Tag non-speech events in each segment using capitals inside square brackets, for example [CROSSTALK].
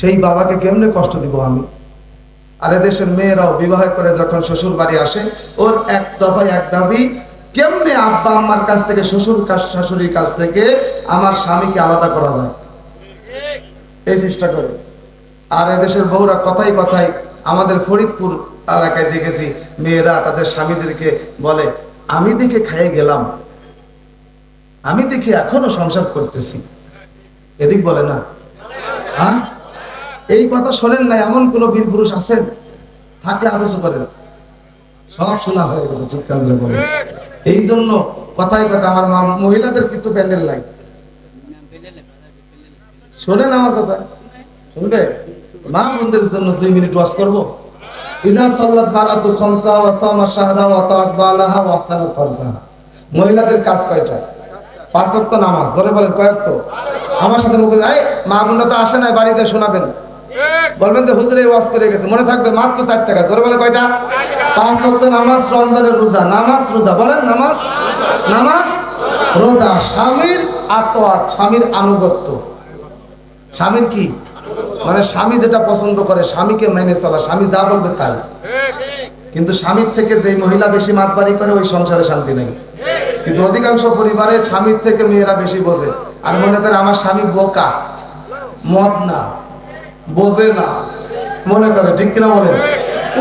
সেই বাবাকে কেমনে কষ্ট দিব আমি? আর এদেশের মেয়েরাও বিবাহ করে যখন শ্বশুর বাড়ি আসে, ওর এক দফায় এক দাবি, কেমনে আব্বা আম্মার কাছ থেকে, শ্বশুর কাছ শাশুড়ির কাছ থেকে আমার স্বামীকে আলাদা করা যায়? এই চেষ্টা করে। আর এদেশের বউরা কথাই কথাই আমাদের ফরিদপুর এলাকায় দেখেছি, মেয়েরা তাদের স্বামীদেরকে বলে, আমি দেখে খাইয়ে গেলাম। আমি দেখে এখনও সংসার করতেছি। এদিক বলে না। হ্যাঁ? এই কথা শোনেন না, এমন কোন বীর পুরুষ আছেন? থাকলে আদর্শ করেন। সব শোনা হয়ে গেছে বলে এই জন্য কথায় কথা আমার মা, মহিলাদের কিন্তু প্যান্ডেল নাই। শোনেন আমার কথা। শুনবে? মা বোনদের জন্য দুই মিনিট ওয়াজ করব। ইদা সাল্লাত বারাতু খামসা ওয়া সামা শাহরা ওয়া ওয়া মহিলাদের কাজ কয়টা? পাঁচ ওয়াক্ত নামাজ। ধরে বলেন কয়েক তো আমার সাথে মুখে এই মা বোনরা তো আসে না বাড়িতে শোনাবেন। বলবেন যে হুজুরে ওয়াজ করে গেছে। মনে থাকবে মাত্র চার টাকা। জোরে বলে কয়টা? পাঁচ ওয়াক্ত নামাজ, রমজানের রোজা। নামাজ, রোজা। বলেন নামাজ। নামাজ, রোজা। স্বামীর আতোয়াত স্বামীর আনুগত্য। স্বামীর কি? মানে স্বামী যেটা পছন্দ করে, স্বামীকে মেনে চলা। স্বামী যা বলবে তাই। কিন্তু স্বামীর থেকে যেই মহিলা বেশি মাতবাড়ি করে, ওই সংসারে শান্তি নেই। কিন্তু অধিকাংশ পরিবারের স্বামীর থেকে মেয়েরা বেশি বোঝে। আর মনে করে, আমার স্বামী বোকা, মদ না। বোঝে না। মনে করে, ঠিক কিনা বলেন?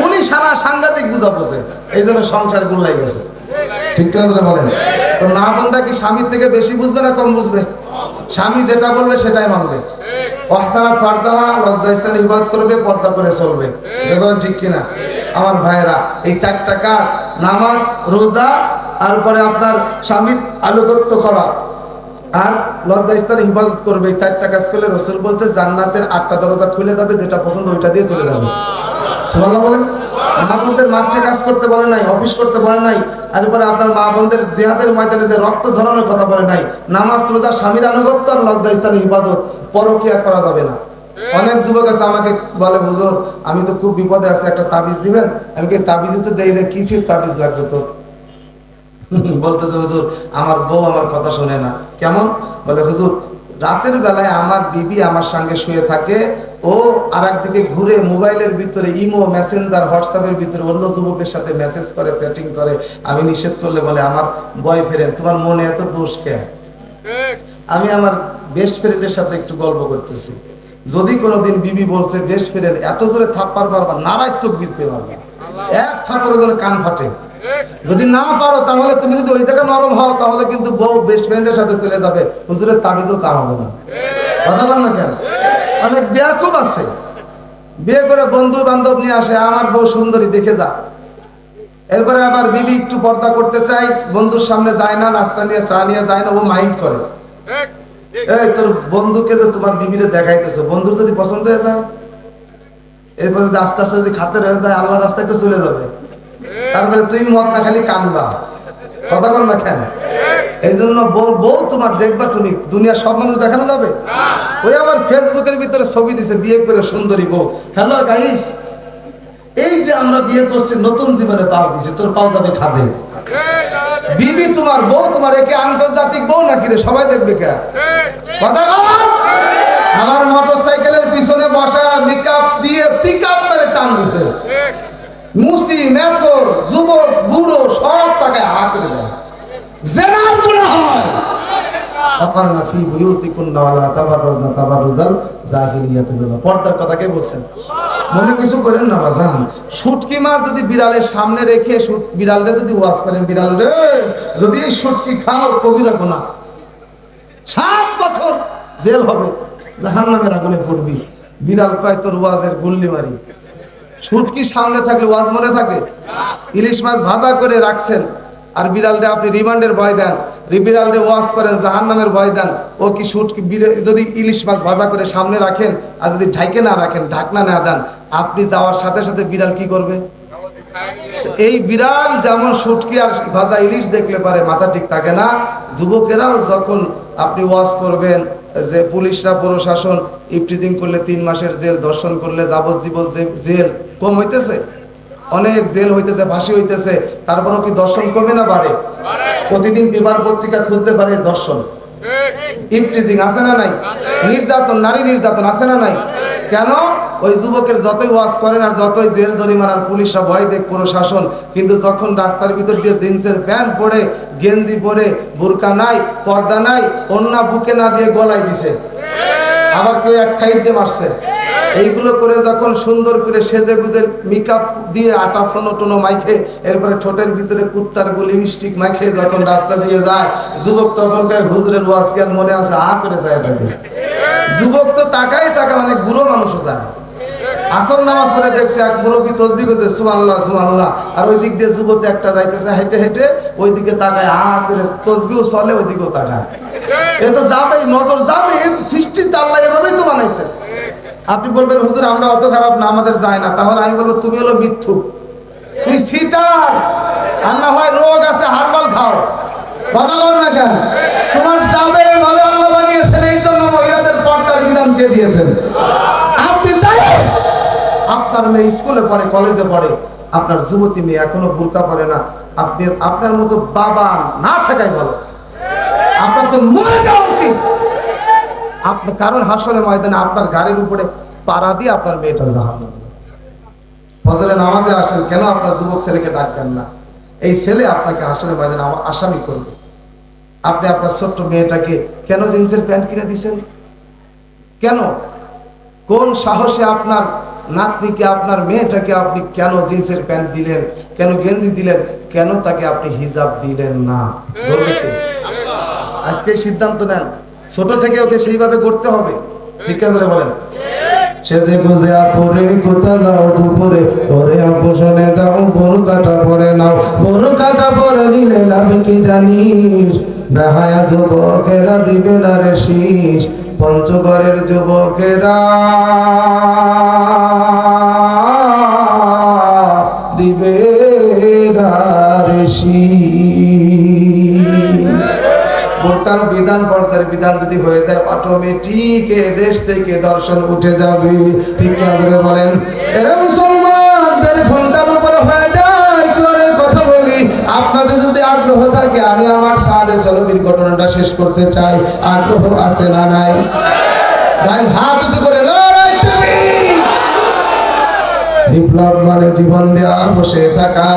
উনি সারা সাংঘাতিক বুঝা বোঝে। এই জন্য সংসার গুল্লাই গেছে। ঠিক কিনা ধরে বলেন? তো মা বোনটা কি স্বামীর থেকে বেশি বুঝবে না কম বুঝবে? স্বামী যেটা বলবে সেটাই মানবে। লজ্জা ইবাদত করবে, পর্দা করে চলবে। যেগুলো ঠিক কিনা? আমার ভাইরা এই চারটা কাজ, নামাজ, রোজা আর পরে আপনার স্বামীর আনুগত্য করা আর লজ্জা স্থানে হিফাজত করবে চারটা কাজ করলে রসুল বলছে, জান্নাতের আটটা দরজা খুলে যাবে, যেটা পছন্দ ওইটা দিয়ে চলে যাবে। আর আর করা যাবে না। অনেক যুবক আছে আমাকে বলে আমি তো খুব বিপদে আছি, একটা তাবিজ দিবেন? আমি কি তাবিজ তো দেই না কিছু তাবিজ লাগবে তোর? [LAUGHS] বলতেছে, হুজুর, আমার বউ আমার কথা শোনে না। কেমন? বলে, হুজুর, রাতের বেলায় আমার বিবি আমার সঙ্গে শুয়ে থাকে। ও আর একদিকে ঘুরে মোবাইলের ভিতরে ইমো, মেসেঞ্জার হোয়াটসঅ্যাপের ভিতরে অন্য যুবকের সাথে মেসেজ করে সেটিং করে। আমি নিষেধ করলে বলে, আমার বয়ফ্রেন্ড তোমার মনে এত দোষ কেন আমি আমার বেস্ট ফ্রেন্ডের সাথে একটু গল্প করতেছি। যদি কোনোদিন বিবি বলছে বেস্ট ফ্রেন্ড এত জোরে থাপ্পার পারবা নারায় নারাত্মক বিদতে পারবা এক থাপ্পড়ে যেন কান ফাটে। যদি না পারো, তাহলে তুমি যদি ওই জায়গায় নরম হও, তাহলে কিন্তু বউ বেস্ট ফ্রেন্ডের সাথে চলে যাবে। হুজুরের তাবিজও কামাবে না। কথা বল না কেন? অনেক বিয়া খুব আছে। বিয়ে করে বন্ধু বান্ধব নিয়ে আসে, আমার বউ সুন্দরী, দেখে যা। এরপরে আবার বিবি একটু পর্দা করতে চাই, বন্ধুর সামনে যায় না, নাস্তা নিয়ে, চা নিয়ে যায় না, ও মাইন্ড করে। এই তোর বন্ধুকে যে তোমার বিবিরে দেখাইতেছে, বন্ধুর যদি পছন্দ হয়ে যায়, এরপরে যদি আস্তে আস্তে যদি খাতে রয়ে যায় আল্লাহ রাস্তায় তো চলে যাবে। তারপরে তুই মদ না খালি কানবা। কথা বল না কেন? এই জন্য বউ তোমার দেখবা তুমি দুনিয়া সব মানুষ দেখানো যাবে? ওই আবার ফেসবুকের ভিতরে ছবি দিছে বিয়ে করে সুন্দরী বউ। হ্যালো গাইস এই যে আমরা বিয়ে করছি নতুন জীবনে পাও দিছি তোর পাও যাবে খাদে। বিবি তোমার বউ তোমার একে আন্তর্জাতিক বউ নাকি রে? সবাই দেখবে কে? কথা বল। আমার মোটরসাইকেলের পিছনে বসা মেকআপ দিয়ে পিক আপ মেরে টান দিতে মুসি মেথর যুবক, বুড়ো, সব তাকে করে যদি বিড়ালের সামনে রেখে যদি ওয়াজ করেন বিড়াল রে যদি খাও, কবিরা সাত বছর জেল হবে, জাহান্নামের আগুনে বিড়াল কয়, তোর ওয়াজের গুল্লি মারি শুটকি সামনে থাকলে, ওয়াজ মনে থাকে? ইলিশ মাছ ভাজা করে রাখছেন, আর বিড়ালটা আপনি রিমান্ডের ভয় দেন, বিড়ালটা ওয়াজ করেন জাহান নামের ভয় দেন, ও কি বিড়ে- যদি ইলিশ মাছ ভাজা করে সামনে রাখেন, আর যদি ঢাইকে না রাখেন, ঢাকনা না দেন, আপনি যাওয়ার সাথে সাথে বিড়াল কি করবে? এই বিড়াল যেমন শুটকি আর ভাজা ইলিশ দেখলে পারে, মাথা ঠিক থাকে না, যুবকেরাও যখন আপনি ওয়াজ করবেন যে পুলিশরা প্রশাসন ইফটিজিং করলে তিন মাসের জেল দর্শন করলে যাবজ্জীবন জেল কম হইতেছে? অনেক জেল হইতেছে ভাসি হইতেছে তারপরেও কি দর্শন কমে না বাড়ে? প্রতিদিন পেপার পত্রিকা খুলতে পারে দর্শন ইফটিজিং আছে না নাই? নির্যাতন নারী নির্যাতন আছে না নাই? কেন? ওই যুবকের যতই ওয়াজ করেন আর যতই জেল জরিমানার পুলিশ ভয় দেখ প্রশাসন। কিন্তু যখন রাস্তার ভিতর দিয়ে জিন্সের প্যান্ট পরে, গেঞ্জি পরে, বোরকা নাই, পর্দা নাই, অন্যা বুকে না দিয়ে গলায় দিছে। আবার কেউ এক সাইড দিয়ে মারছে। এইগুলো করে যখন সুন্দর করে সেজে গুজে মেকআপ দিয়ে আটা, সোনো, টোনো মাইখে, এরপরে ঠোঁটের ভিতরে কুত্তার গুলি, মিষ্টিক মাইখে যখন রাস্তা দিয়ে যায়, যুবক তখন কয়, হুজুরের ওয়াজ কি মনে আছে? আ করে যায় যুবক তো তাকাই টাকা মানে বুড়ো মানুষও যায় আসল নামাজ পড়ে দেখছে এক মুরব্বী তসবি করতে, সুবহানাল্লাহ সুবহানাল্লাহ। আর ওই দিক দিয়ে যুবতী একটা যাইতেছে, হেঁটে হেঁটে ওই দিকে তাকায়, আ, করে তসবিও চলে ওই দিকেও তাকায়। এ তো যাবেই, নজর যাবে সৃষ্টি আল্লাহ এভাবেই তো বানাইছে। আপনি বলবেন, হুজুর, আমরা অত খারাপ না, আমাদের যায় না। তাহলে আমি বলব, তুমি হলো মিথ্যু। তুমি সিটার। আর না হয় রোগ আছে, হারবাল খাও। কথা বল না কেন? তোমার যাবে এভাবে আল্লাহ বানিয়েছেন এই জন্য মহিলাদের পর্দার বিধান কে দিয়েছেন? আপনি তাই আপনার মেয়ে স্কুলে পড়ে, কলেজে পড়ে, আপনার যুবতী মেয়ে এখনও বোরকা পরে না। আপনি, আপনার মতো বাবা না থাকাই ভালো। আপনার তো মরে যাওয়া উচিত। আপনি কারণ হাসরে ময়দানে আপনার গাড়ির উপরে পাড়া দিয়ে আপনার মেয়েটা জাহান ফজরে নামাজে আসেন, কেন আপনার যুবক ছেলেকে ডাকবেন না? এই ছেলে আপনাকে হাসরে ময়দানে আমা- আসামি করবে। আপনি আপনার ছোট্ট মেয়েটাকে কেন জিন্সের প্যান্ট কিনে দিছেন? কেন? কোন সাহসে আপনার নাতনিকে, আপনার মেয়েটাকে আপনি কেন জিন্সের প্যান্ট দিলেন, কেন গেঞ্জি দিলেন, কেন তাকে আপনি হিজাব দিলেন না? আজকে সিদ্ধান্ত নেন। ছোট থেকে ওকে সেইভাবে করতে হবে। ঠিক আছে বলেন? সেজে গুজে আপরে কোথা দুপুরে? পরে আপোষণে যাও, গরু কাটা পরে নাও। গরু কাটা পরে নিলে লাভ কি জানিস? বেহায়া যুবকেরা দিবে না রে শীষ। পঞ্চগড়ের যুবকেরা দিবে না রে শীষ বোরকার বিধান পর্দার বিধান যদি হয়ে যায় অটোমেটিক দেশ থেকে দর্শন উঠে যাবে। ঠিক না ধরে বলেন? উপরে হয়ে যায় কথা বলি? আপনাদের যদি আগ্রহ থাকে, আমি আমার সাড়ে সলবির ঘটনাটা শেষ করতে চাই। আগ্রহ আছে না নাই? হাত উঁচু করে লড়াই তুমি বিপ্লব মানে জীবন দেওয়া, বসে থাকা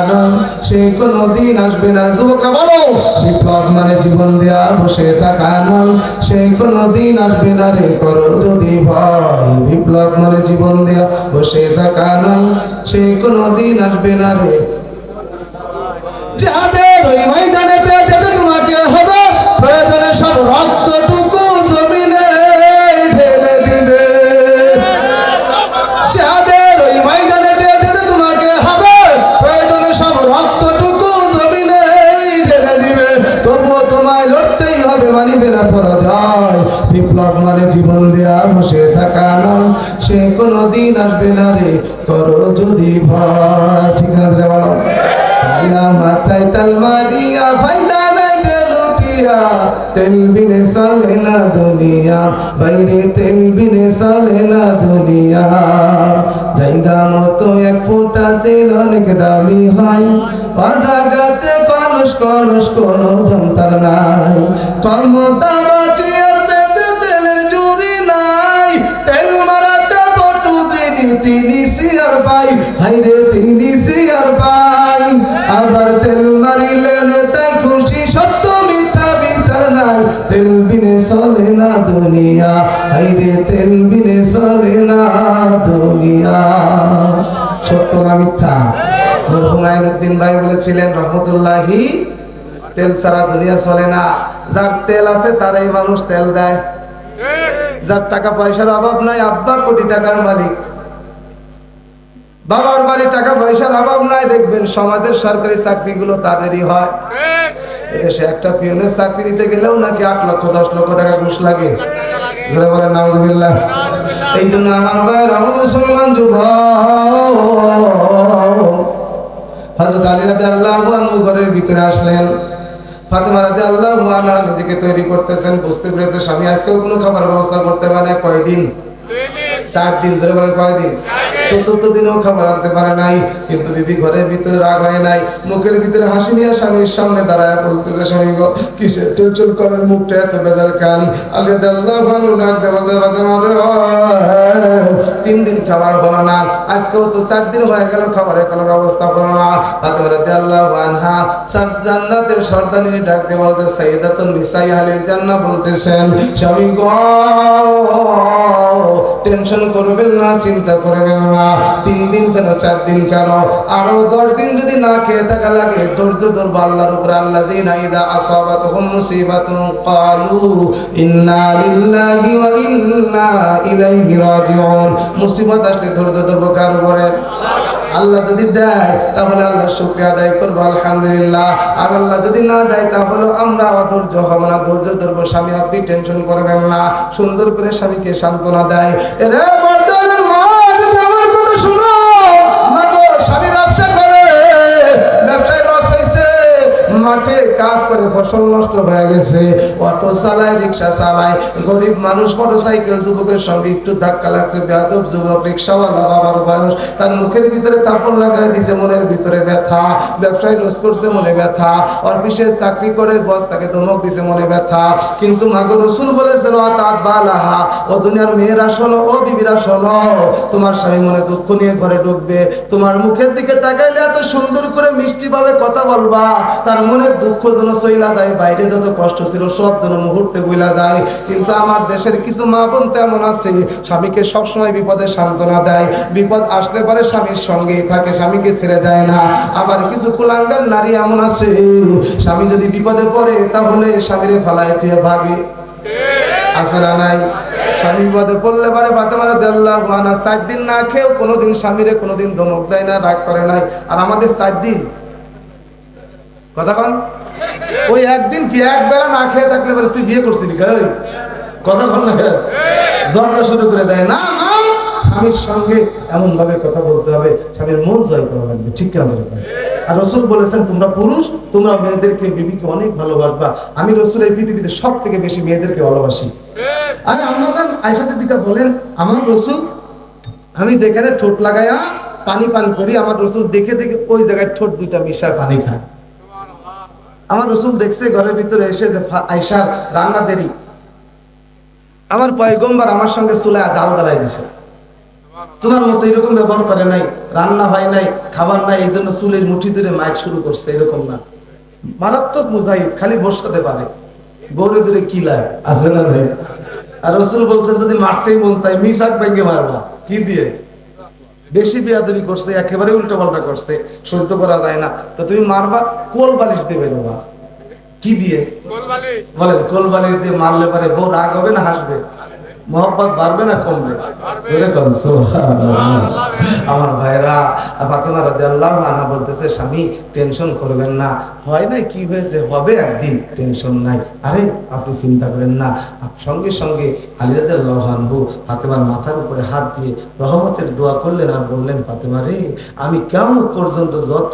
সে কোনো দিন আসবে না। যুবকরা বলো, বিপ্লব মানে জীবন দেওয়া, বসে থাকা নয়। সে কোনো দিন আসবে না রে, করো যদি ভয়। বিপ্লব মানে জীবন দেওয়া, বসে থাকা সে কোনো দিন আসবে না রে। যাদের ওই ময়দানে তোমাকে হবে দিন আসবে না রে, করো যদি ভয়। ঠিক না রে বলো আল্লাহ মাথায় তাল মারিয়া ফায়দা নাই তেল তেল বিনে না দুনিয়া, বাইরে তেল বিনে না দুনিয়া। জায়গা মতো এক ফোঁটা তেল অনেক দামি হয়। বাজাগাতে কলস কলস কোনো নাই। কর্মতা বাঁচিয়ার তিনি সিয়ার পাই, হাইরে তিনি সিয়ার পাই। আবার তেল মারিলেন, তাই খুশি সত্য মিথ্যা বিচার নাই। তেল বিনে চলে না দুনিয়া, হাইরে তেল বিনে চলে না দুনিয়া। সত্য না মিথ্যা? মরহুম আইনুদ্দিন ভাই বলেছিলেন, রহমতুল্লাহি, তেল ছাড়া দুনিয়া চলে না। যার তেল আছে, তারাই মানুষ তেল দেয়। যার টাকা পয়সার অভাব নাই, আব্বা কোটি টাকার মালিক। বাবার বাড়ি টাকা পয়সার অভাব নাই দেখবেন সমাজের সরকারি চাকরিগুলো তাদেরই হয়। এদেশে একটা পিয়নের চাকরি নিতে গেলেও নাকি আট লক্ষ দশ লক্ষ টাকা ঘুষ লাগে। ধরে বলেন নামাজবিল্লাহ এই জন্য আমার ভাই রহম মুসলমান যুব হযরত আলী রাদিয়াল্লাহু আনহু ঘরের ভিতরে আসলেন। ফাতেমা রাদিয়াল্লাহু আনহা নিজেকে তৈরি করতেছেন বুঝতে পেরেছে স্বামী আজকেও কোনো খাবার ব্যবস্থা করতে পারে কয়দিন? চার দিন ধরে বলেন কয়দিন? চতুর্থ দিনেও খাবার আনতে পারে নাই। কিন্তু বিবি ঘরের ভিতরে রাগ হয় নাই। মুখের ভিতরে হাসি নিয়ে স্বামীর সামনে দাঁড়ায় বলতেছে স্বামী গো কিসের টেনশন করেন? মুখটা এত বেজার কান। আগে তিন দিন খাবার হলো না। আজকেও তো চার দিন হয়ে গেল খাবারের কোনো ব্যবস্থা হলো না। সর্দানি ডাক বলতে নিসাই বলতেছেন স্বামী গো টেনশন করবেন না, চিন্তা করবেন না। তিন দিন কেন, চার দিন কেন? আরও দশ দিন যদি না খেয়ে থাকা লাগে, ধৈর্য ধরবো আল্লাহর উপরে। আল্লাহ দিন আইদা আসাবাতুহুম মুসিবাতুন ক্বালু ইন্না লিল্লাহি ওয়া ইন্না ইলাইহি রাজিউন। মুসিবত আসলে ধৈর্য ধরবো কার উপরে? আল্লাহ যদি দেয়, তাহলে আল্লাহ শুক্রিয়া আদায় করব, আলহামদুলিল্লাহ। আর আল্লাহ যদি না দেয় তাহলে আমরা অধৈর্য হব না। ধৈর্য ধরবো, স্বামী আপনি টেনশন করবেন না। সুন্দর করে স্বামীকে সান্ত্বনা দেয়। কাজ করে, ফসল নষ্ট হয়ে গেছে। অটো চালায়, রিক্সা চালায়। গরিব মানুষ মোটরসাইকেল, যুবকের সঙ্গে একটু ধাক্কা লাগছে। বেয়াদব যুবক, রিক্সাওয়ালা, বাবার বয়স। তার মুখের ভিতরে তাপন লাগাই দিছে, মনের ভিতরে ব্যথা। ব্যবসায় লস করছে, মনে ব্যথা। অফিসে চাকরি করে, বস তাকে ধমক দিছে, মনে ব্যথা। কিন্তু মাগো রসুল বলেছেন অতাত বালাহা ও দুনিয়ার মেয়েরা শোনো, ও বিবিরা শোনো। তোমার স্বামী মনে দুঃখ নিয়ে ঘরে ঢুকবে। তোমার মুখের দিকে তাকাইলে এত সুন্দর করে মিষ্টি ভাবে কথা বলবা। তার মনের দুঃখ যেন সইলা যায়, বাইরে যত কষ্ট ছিল সব যেন মুহূর্তে বইলা যায়। কিন্তু আমার দেশের কিছু মা বোন তেমন আছে, স্বামীকে সবসময় বিপদে সান্ত্বনা দেয়। বিপদ আসলে পরে স্বামীর সঙ্গেই থাকে, স্বামীকে ছেড়ে যায় না। আবার কিছু কুলাঙ্গার নারী এমন আছে, স্বামী যদি বিপদে পড়ে তাহলে স্বামীরে ফালায় দিয়ে ভাগে আছে না নাই? স্বামী বিপদে পড়লে পারে বাতে মারা দেল্লা মানা চার দিন না খেয়েও কোনোদিন স্বামীরে কোনোদিন ধমক দেয় না, রাগ করে নাই। আর আমাদের চার দিন। কথা কন? ওই একদিন কি এক বেলা না খেয়ে থাকলে বলে, তুই বিয়ে করছিলি কে? ওই? কথা কন না ঝগড়া শুরু করে দেয়। না না, স্বামীর সঙ্গে এমন ভাবে কথা বলতে হবে, স্বামীর মন জয় করা লাগবে। ঠিক কেন আর রসুল বলেছেন, তোমরা পুরুষ, তোমরা মেয়েদেরকে বিবিকে অনেক ভালোবাসবা। আমি রসুল এই পৃথিবীতে সব থেকে বেশি মেয়েদেরকে ভালোবাসি। আরে আমাদের আয়সা সিদ্দিকা বলেন, আমার রসুল, আমি যেখানে ঠোঁট লাগাইয়া পানি পান করি, আমার রসুল দেখে দেখে ওই জায়গায় ঠোঁট দুইটা মিশায় পানি খায়। আমার রসুল দেখছে, ঘরের ভিতরে এসে যে রান্না দেরি। আমার পয়গম্বর আমার সঙ্গে চুলায় জাল দাঁড়াই দিছে। তোমার মতো এরকম ব্যবহার করে নাই, রান্না হয় নাই, খাবার নাই, এই জন্য চুলের মুঠি ধরে মাইক শুরু করছে, এরকম না। মারাত্মক মুজাহিদ, খালি বসাতে পারে। গৌরে ধরে কি লাগে আছে না আর রসুল বলছেন, যদি মারতেই মন চাই মিশাক ভেঙে মারবা। কি দিয়ে? বেশি বিয়াদবি করছে একেবারে উল্টো পাল্টা করছে সহ্য করা যায় না। তো তুমি মারবা কোল বালিশ দেবে বাবা কি দিয়ে? বলেন কোল বালিশ দিয়ে মারলে পারে বউ রাগ হবে না হাসবে? মোহাম্মত বাড়বে না কমবে। আমার ভাইরা ফাতেমা রাদিয়াল্লাহু আনহা বলতেছে, স্বামী, টেনশন করবেন না। হয় নাই? কি হয়েছে? হবে একদিন, টেনশন নাই। আরে, আপনি চিন্তা করেন না। সঙ্গে সঙ্গে আলী রাদিয়াল্লাহু ফাতেমার মাথার উপরে হাত দিয়ে রহমতের দোয়া করলেন আর বললেন, ফাতেমা রে, আমি কেমন পর্যন্ত যত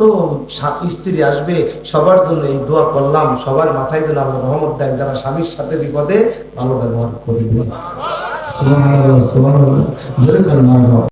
স্ত্রী আসবে, সবার জন্য এই দোয়া করলাম। সবার মাথায় যেন আল্লাহ রহমত দেয় যারা স্বামীর সাথে বিপদে, ভালো ব্যবহার করবে। সুবহানাল্লাহ সুবহানাল্লাহ জোরে কান মারহাবা